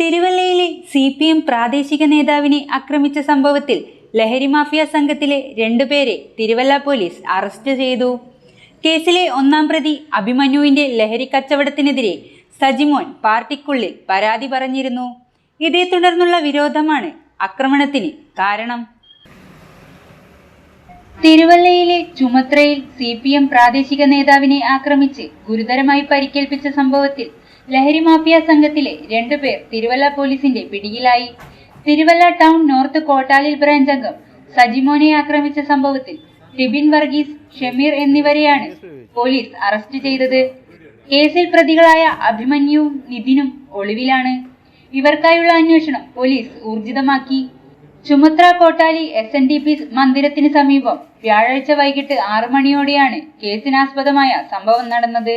തിരുവല്ലയിലെ C P M പ്രാദേശിക നേതാവിനെ ആക്രമിച്ച സംഭവത്തിൽ ലഹരി മാഫിയ സംഘത്തിലെ രണ്ടുപേരെ തിരുവല്ല പോലീസ് അറസ്റ്റ് ചെയ്തു. കേസിലെ ഒന്നാം പ്രതി അഭിമന്യുവിന്റെ ലഹരി കച്ചവടത്തിനെതിരെ സജിമോൻ പാർട്ടിക്കുള്ളിൽ പരാതി പറഞ്ഞിരുന്നു. ഇതേ തുടർന്നുള്ള വിരോധമാണ് ആക്രമണത്തിന് കാരണം. തിരുവല്ലയിലെ ചുമത്രയിൽ സി പി എം പ്രാദേശിക നേതാവിനെ ആക്രമിച്ച് ഗുരുതരമായി പരിക്കേൽപ്പിച്ച സംഭവത്തിൽ ലഹരി മാഫിയ സംഘത്തിലെ രണ്ടുപേർ തിരുവല്ല പോലീസിന്റെ പിടിയിലായി. തിരുവല്ല ടൗൺ നോർത്ത് കോട്ടാലിൽ ബ്രാഞ്ച് അംഗം സജിമോനെ ആക്രമിച്ച സംഭവത്തിൽ ടിബിൻ വർഗീസ് ഷമീർ എന്നിവരെയാണ് പോലീസ് അറസ്റ്റ് ചെയ്തത്. കേസിൽ പ്രതികളായ അഭിമന്യുവും നിതിനും ഒളിവിലാണ്. ഇവർക്കായുള്ള അന്വേഷണം പോലീസ് ഊർജിതമാക്കി. Chumathra Kottali S N D P മന്ദിരത്തിന് സമീപം വ്യാഴാഴ്ച വൈകിട്ട് ആറു മണിയോടെയാണ് കേസിനാസ്പദമായ സംഭവം നടന്നത്.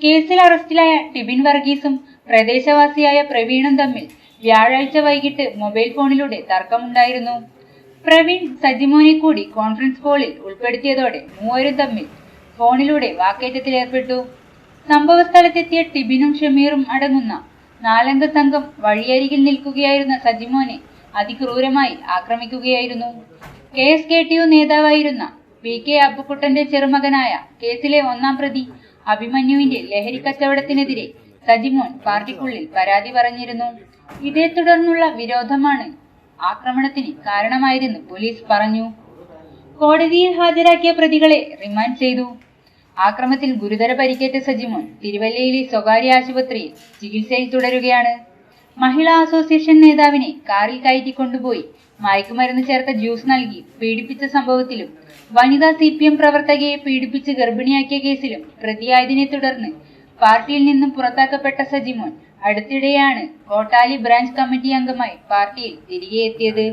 കേസിൽ അറസ്റ്റിലായ ടിബിൻ വർഗീസും പ്രദേശവാസിയായ പ്രവീണും തമ്മിൽ വ്യാഴാഴ്ച വൈകിട്ട് മൊബൈൽ ഫോണിലൂടെ തർക്കമുണ്ടായിരുന്നു. പ്രവീൺ സജിമോനെ കൂടി കോൺഫറൻസ് കോളിൽ ഉൾപ്പെടുത്തിയതോടെ മൂവരും തമ്മിൽ ഫോണിലൂടെ വാക്കേറ്റത്തിലേർപ്പെട്ടു സംഭവ സ്ഥലത്തെത്തിയ ടിബിനും ഷമീറും അടങ്ങുന്ന നാലംഗ സംഘം വഴിയരികിൽ നിൽക്കുകയായിരുന്ന സജിമോനെ അതിക്രൂരമായി ആക്രമിക്കുകയായിരുന്നു. K S K T U നേതാവായിരുന്ന പി കെ അപ്പുക്കുട്ടന്റെ ചെറുമകനായ കേസിലെ ഒന്നാം പ്രതി അഭിമന്യുവിന്റെ ലഹരി കച്ചവടത്തിനെതിരെ സജിമോൻ പാർട്ടിക്കുള്ളിൽ പരാതി പറഞ്ഞിരുന്നു. ഇതേ തുടർന്നുള്ള വിരോധമാണ് ആക്രമണത്തിന് കാരണമായതെന്ന് പോലീസ് പറഞ്ഞു. കോടതിയിൽ ഹാജരാക്കിയ പ്രതികളെ റിമാൻഡ് ചെയ്തു. ആക്രമത്തിൽ ഗുരുതര പരിക്കേറ്റ സജിമോൻ തിരുവല്ലയിലെ സ്വകാര്യ ആശുപത്രിയിൽ ചികിത്സയിൽ തുടരുകയാണ്. മഹിളാ അസോസിയേഷൻ നേതാവിനെ കാറിൽ കയറ്റി കൊണ്ടുപോയി മയക്കുമരുന്ന് ചേർത്ത ജ്യൂസ് നൽകി പീഡിപ്പിച്ച സംഭവത്തിലും വനിതാ സി പി എം പ്രവർത്തകയെ പീഡിപ്പിച്ച് ഗർഭിണിയാക്കിയ കേസിലും പ്രതിയായതിനെ തുടർന്ന് പാർട്ടിയിൽ നിന്നും പുറത്താക്കപ്പെട്ട സജിമോൻ അടുത്തിടെയാണ് കോട്ടാലി ബ്രാഞ്ച് കമ്മിറ്റി അംഗമായി പാർട്ടിയിൽ തിരികെ എത്തിയത്.